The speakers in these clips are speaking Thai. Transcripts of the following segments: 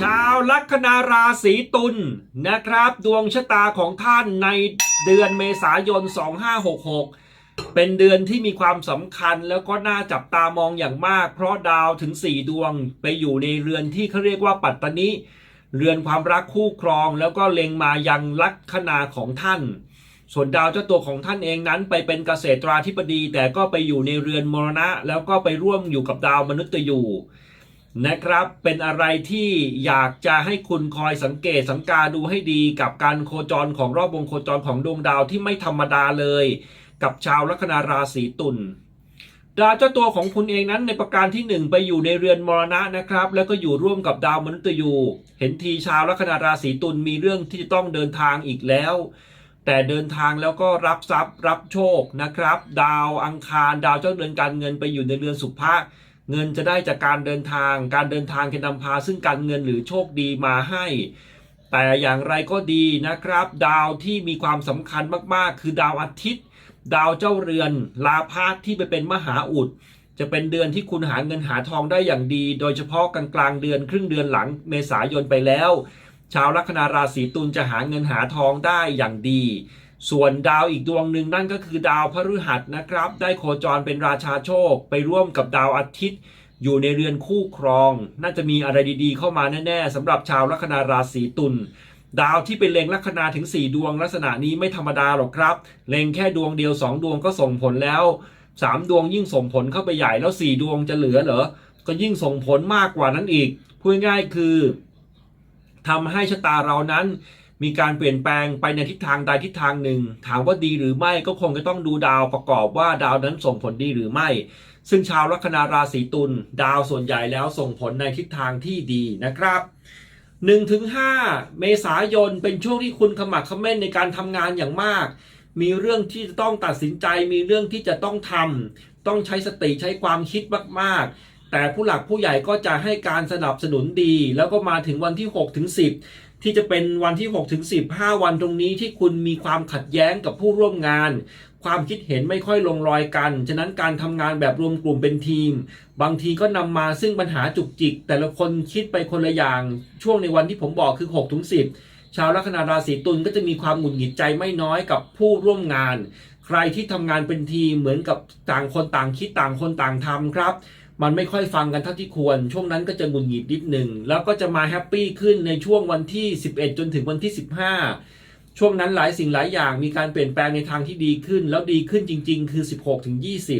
ชาวลัคนาราศีตุลนะครับ ดวงชะตาของท่านในเดือนเมษายน 2566 เป็นเดือนที่มีความสำคัญแล้วก็น่าจับตามองอย่างมาก เพราะดาวถึง 4 ดวงไปอยู่ในเรือนที่เขาเรียกว่าปัตตนิเรือนความรักคู่ครองแล้วก็เล็งมายังลัคนาของท่าน ส่วนดาวเจ้าตัวของท่านเองนั้นไปเป็นเกษตราธิบดี แต่ก็ไปอยู่ในเรือนมรณะ แล้วก็ไปร่วมอยู่กับดาวมนุษย์ยู นะครับเป็นอะไรที่อยากจะให้คุณคอยสังเกตสังกาดูให้ดีกับการโคจรของรอบวงโคจรของดวงดาวที่ไม่ธรรมดาเลย กับชาวลัคนาราศีตุลดาวเจ้าตัวของคุณเองนั้นในประการที่หนึ่งไปอยู่ในเรือนมรณะนะครับ แล้วก็อยู่ร่วมกับดาวมนุษย์ยู เห็นทีชาวลัคนาราศีตุลมีเรื่องที่จะต้องเดินทางอีกแล้ว แต่เดินทางแล้วก็รับทรัพย์รับโชคนะครับ ดาวอังคาร ดาวเจ้าเรือนการเงินไปอยู่ในเรือนสุภะ เงินจะได้จากการเดินทาง การเดินทางจะนำพาซึ่งการเงินหรือโชคดีมาให้ แต่อย่างไรก็ดีนะครับ ดาวที่มีความสำคัญมากๆ คือดาวอาทิตย์ ดาวเจ้าเรือน ลาพาที่ไปเป็นมหาอุด จะเป็นเดือนที่คุณหาเงินหาทองได้อย่างดี โดยเฉพาะกลางกลางเดือนครึ่งเดือนหลังเมษายนไปแล้ว ชาวลัคนาราศีตุลจะหาเงินหาทองได้อย่างดี ส่วนดาวอีกดวงหนึ่งนั่นก็คือดาวพฤหัสนะครับ ได้โคจรเป็นราชาโชค ไปร่วมกับดาวอาทิตย์ อยู่ในเรือนคู่ครอง น่าจะมีอะไรดีๆ เข้ามาแน่ๆสำหรับชาวลัคนาราศีตุลดาวที่เป็นเล็งลัคนาถึง 4 ดวงลักษณะนี้ไม่ธรรมดาหรอกครับ เล็งแค่ดวงเดียว 2 ดวงก็ส่งผลแล้ว 3 ดวงยิ่งส่งผลเข้าไปใหญ่แล้ว 4 ดวงจะเหลือเหรอ ก็ยิ่งส่งผลมากกว่านั้นอีกพูดง่ายคือทำให้ชะตาเรานั้น มีการเปลี่ยนแปลงไปในทิศทางใดทิศทางหนึ่ง ถามว่าดีหรือไม่ก็คงจะต้องดูดาวประกอบว่าดาวนั้นส่งผลดีหรือไม่ ซึ่งชาวลัคนาราศีตุลดาวส่วนใหญ่แล้วส่งผลในทิศทางที่ดีนะครับ1-5ถึง5เมษายนเป็นช่วงที่คุณขมักขม้นในการทำงานอย่างมาก มีเรื่องที่จะต้องตัดสินใจ มีเรื่องที่จะต้องทำต้องใช้สติใช้ความคิดมากๆ แต่ผู้หลักผู้ใหญ่ก็จะให้การสนับสนุนดี แล้วก็มาถึงวันที่6ถึง10 ที่จะเป็นวันที่ 6 ถึง10 5วันตรงนี้ที่คุณมีความขัดแย้งกับผู้ร่วมงาน ความคิดเห็นไม่ค่อยลงรอยกัน ฉะนั้นการทำงานแบบรวมกลุ่มเป็นทีม บางทีก็นำมาซึ่งปัญหาจุกจิก แต่ละคนคิดไปคนละอย่าง ช่วงในวันที่ผมบอกคือ 6 ถึง 10 ชาวลัคนาราศีตุลก็จะมีความหงุดหงิดใจไม่น้อยกับผู้ร่วมงาน ใครที่ทำงานเป็นทีมเหมือนกับต่างคนต่างคิดต่างคนต่างทำครับ มันไม่ค่อยฟังกันเท่าที่ควร ช่วงนั้นก็จะงุดหงิดนิดหนึ่งแล้วก็จะมาแฮปปี้ขึ้นในช่วงวันที่ 11 จนถึงวันที่ 15 ช่วงนั้นหลายสิ่งหลายอย่างมีการเปลี่ยนแปลงในทางที่ดีขึ้น แล้วดีขึ้นจริง ๆ คือ 16ถึง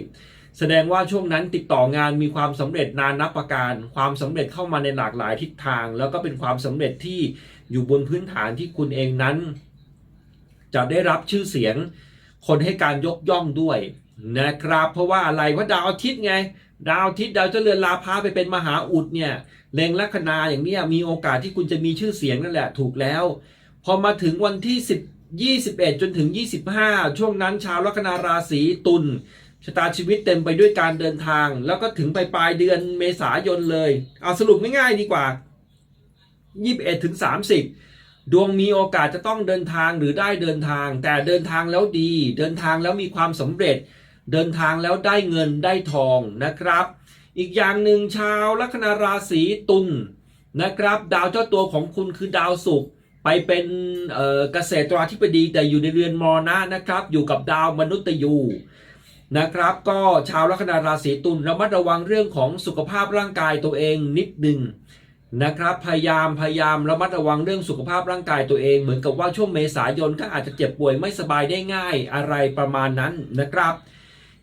20 แสดงว่าช่วงนั้นติดต่องานมีความสำเร็จนานนับประการ ความสำเร็จเข้ามาในหลากหลายทิศทาง แล้วก็เป็นความสำเร็จที่อยู่บนพื้นฐานที่คุณเองนั้น จะได้รับชื่อเสียง คนให้การยกย่องด้วยนะครับ เพราะว่าอะไรว่าดาวอาทิตย์ไง ดาวอาทิตย์ดาวเจะเรือนลาพาไปเป็นมหาอุดเนี่ยเล็งลัคนาอย่างเนี้ยมีโอกาสที่คุณจะมีชื่อเสียงนั่นแหละถูกแล้ว พอมาถึงวันที่ 10 21 จนถึง 25 ช่วงนั้นชาวลัคนาราศีตุลชะตาชีวิตเต็มไปด้วยการเดินทาง แล้วก็ถึงไปปลายเดือนเมษายนเลย เอาสรุปง่ายๆดีกว่า 21ถึง30 ดวงมีโอกาสจะต้องเดินทางหรือได้เดินทาง แต่เดินทางแล้วดี เดินทางแล้วมีความสำเร็จ เดินทางแล้วได้เงินได้ทองนะครับ อีกอย่างหนึ่งชาวลัคนาราศีตุลนะครับ ดาวเจ้าตัวของคุณคือดาวศุกร์ไปเป็นเกษตราธิบดีแต่อยู่ในเรือนมรณะนะครับ อยู่กับดาวมนุษย์ยูนะครับ ก็ชาวลัคนาราศีตุลระมัดระวังเรื่องของสุขภาพร่างกายตัวเองนิดหนึ่งนะครับ พยายามพยายามระมัดระวังเรื่องสุขภาพร่างกายตัวเองเหมือนกับว่าช่วงเมษายนก็อาจจะเจ็บป่วยไม่สบายได้ง่ายอะไรประมาณนั้นนะครับ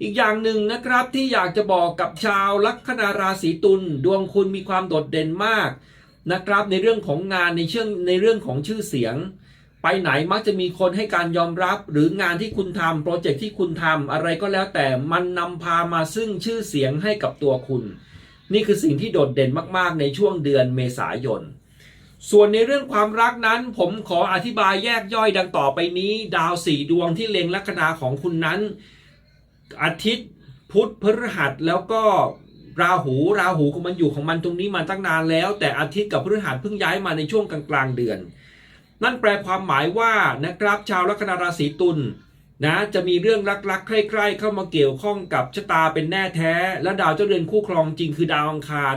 อีกอย่างหนึ่งนะครับที่อยากจะบอกกับชาวลัคนาราศีตุลดวงคุณมีความโดดเด่นมากนะครับ ในเรื่องของงานในเชื่องในเรื่องของชื่อเสียง ไปไหนมักจะมีคนให้การยอมรับ หรืองานที่คุณทำโปรเจกต์ที่คุณทำอะไรก็แล้วแต่มันนำพามาซึ่งชื่อเสียงให้กับตัวคุณ นี่คือสิ่งที่โดดเด่นมากๆ ในช่วงเดือนเมษายนส่วนในเรื่องความรักนั้น ผมขออธิบายแยกย่อยดังต่อไปนี้ ดาวสี่ดวงที่เล็งลัคนาของคุณนั้น อาทิตย์พุธพฤหัสแล้วก็ราหูราหูของมันอยู่ของมันตรงนี้มาตั้งนานแล้ว แต่อาทิตย์กับพฤหัสเพิ่งย้ายมาในช่วงกลางๆเดือน นั่นแปลความหมายว่านะครับชาวลัคนาราศีตุลนะจะมีเรื่องรักๆใคร่ๆเข้ามาเกี่ยวข้องกับชะตาเป็นแน่แท้ และดาวเจ้าเรือนคู่ครองจริงคือดาวอังคาร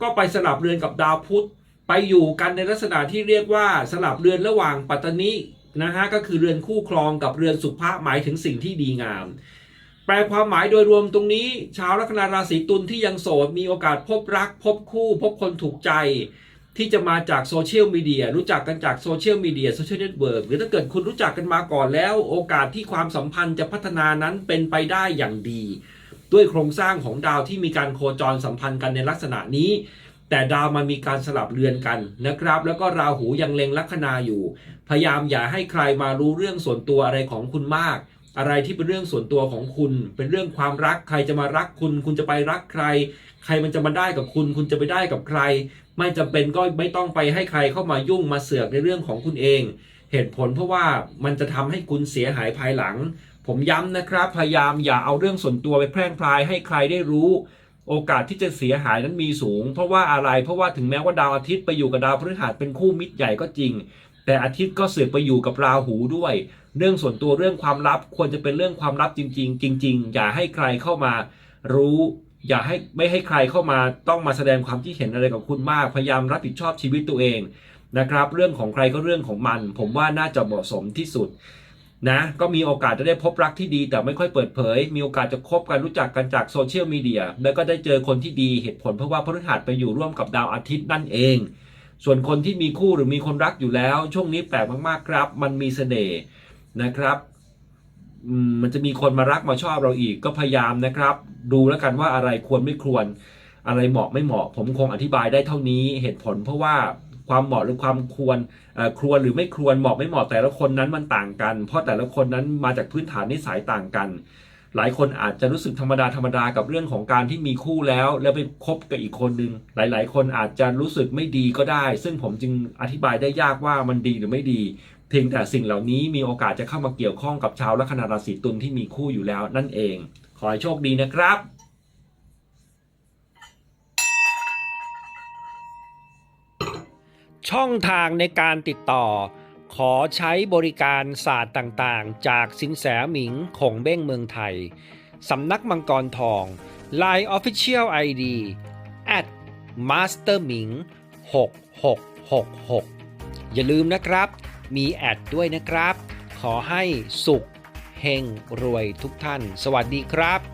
ก็ไปสลับเรือนกับดาวพุธไปอยู่กันในลักษณะที่เรียกว่าสลับเรือนระหว่างปัตตนินะฮะก็คือเรือนคู่ครองกับเรือนสุภะหมายถึงสิ่งที่ดีงาม ลความหมายโดยรวมตรงนี้ ชาวลัคนาราศีตุลที่ยังโสดมีโอกาสพบรัก พบคู่ พบคนถูกใจ ที่จะมาจากโซเชียลมีเดียรู้จักกันจากโซเชียลมีเดียโซเชียลเน็ตเวิร์กหรือถ้าเกิดคุณรู้จักกันมาก่อนแล้ว โอกาสที่ความสัมพันธ์จะพัฒนานั้นเป็นไปได้อย่างดี ด้วยโครงสร้างของดาวที่มีการโคจรสัมพันธ์กันในลักษณะนี้ แต่ดาวมันมีการสลับเรือนกันนะครับ แล้วก็ราหูยังเล็งลัคนาอยู่ พยายามอย่าให้ใครมารู้เรื่องส่วนตัวอะไรของคุณมาก อะไรที่เป็นเรื่องส่วนตัวของคุณ เป็นเรื่องความรักใครจะมารักคุณ คุณจะไปรักใคร ใครมันจะมาได้กับคุณ คุณจะไปได้กับใคร ไม่จำเป็นก็ไม่ต้องไปให้ใครเข้ามายุ่งมาเสือกในเรื่องของคุณเอง เหตุผลเพราะว่ามันจะทำให้คุณเสียหายภายหลัง ผมย้ำนะครับ พยายามอย่าเอาเรื่องส่วนตัวไปแพร่งพรายให้ใครได้รู้ โอกาสที่จะเสียหายนั้นมีสูง เพราะว่าอะไรเพราะว่าถึงแม้ว่าดาวอาทิตย์ไปอยู่กับดาวพฤหัสเป็นคู่มิตรใหญ่ก็จริง แต่อาทิตย์ก็เสือกไปอยู่กับราหูด้วย เรื่องส่วนตัวเรื่องความลับควรจะเป็นเรื่องความลับจริง ๆ จริง ๆ อย่าให้ใครเข้ามารู้ อย่าให้ไม่ให้ใครเข้ามาต้องมาแสดงความคิดเห็นอะไรกับคุณมากพยายามรับผิดชอบชีวิตตัวเองนะครับ เรื่องของใครก็เรื่องของมัน ผมว่าน่าจะเหมาะสมที่สุดนะก็มีโอกาสจะได้พบรักที่ดี แต่ไม่ค่อยเปิดเผย มีโอกาสจะคบกันรู้จักกันจากโซเชียลมีเดียแล้วก็ได้เจอคนที่ดีเหตุผลเพราะว่าพฤหัสไปอยู่ร่วมกับดาวอาทิตย์นั่นเอง ส่วนคนที่มีคู่หรือมีคนรักอยู่แล้ว ช่วงนี้แปลกมากๆครับ มันมีเสน่ห์ นะครับมันจะมีคนมารักมาชอบเราอีกก็พยายามนะครับ ดูแล้วกันว่าอะไรควรไม่ควร อะไรเหมาะไม่เหมาะ ผมคงอธิบายได้เท่านี้เหตุผลเพราะว่าความเหมาะหรือความควรควรหรือไม่ควรเหมาะไม่เหมาะแต่ละคนนั้นมันต่างกัน เพราะแต่ละคนนั้นมาจากพื้นฐานนิสัยต่างกัน หลายคนอาจจะรู้สึกธรรมดาธรรมดากับเรื่องของการที่มีคู่แล้ว แล้วไปคบกับอีกคนนึงหลาย ๆ คนอาจจะรู้สึกไม่ดีก็ได้ ซึ่งผมจึงอธิบายได้ยากว่ามันดีหรือไม่ดี เพียงแต่สิ่งเหล่านี้มีโอกาสจะเข้ามาเกี่ยวข้องกับชาวลัคนาราศีตุลที่มีคู่อยู่แล้วนั่นเอง ขอให้โชคดีนะครับช่องทางในการติดต่อ ขอใช้บริการศาสตร์ต่างๆ จากสินแสหมิงคงเบ้งเมืองไทย สำนักมังกรทอง Line Official ID at master หมิง6666 อย่าลืมนะครับ มีแอดด้วยนะครับ ขอให้สุขเฮงรวยทุกท่าน สวัสดีครับ